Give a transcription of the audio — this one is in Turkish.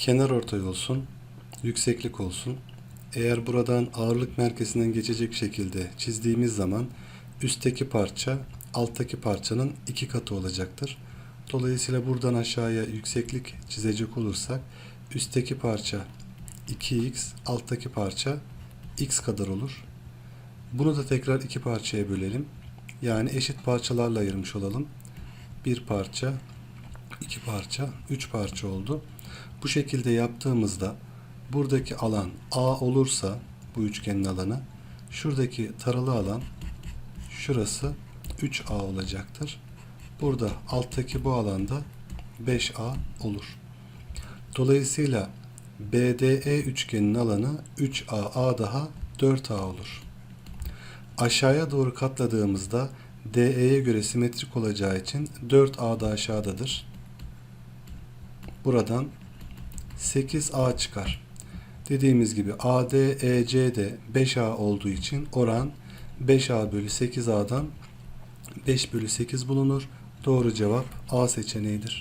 kenar ortay olsun, yükseklik olsun. Eğer buradan ağırlık merkezinden geçecek şekilde çizdiğimiz zaman üstteki parça alttaki parçanın iki katı olacaktır. Dolayısıyla buradan aşağıya yükseklik çizecek olursak üstteki parça 2x, alttaki parça x kadar olur. Bunu da tekrar iki parçaya bölelim. Yani eşit parçalarla ayırmış olalım. Bir parça, iki parça, üç parça oldu. Bu şekilde yaptığımızda buradaki alan A olursa bu üçgenin alanı şuradaki taralı alan şurası 3A olacaktır. Burada alttaki bu alanda 5A olur. Dolayısıyla BDE üçgenin alanı 3A, A daha 4A olur. Aşağıya doğru katladığımızda DE'ye göre simetrik olacağı için 4A da aşağıdadır. Buradan 8A çıkar. Dediğimiz gibi AD, EC de 5A olduğu için oran 5A bölü 8A'dan 5 bölü 8 bulunur. Doğru cevap A seçeneğidir.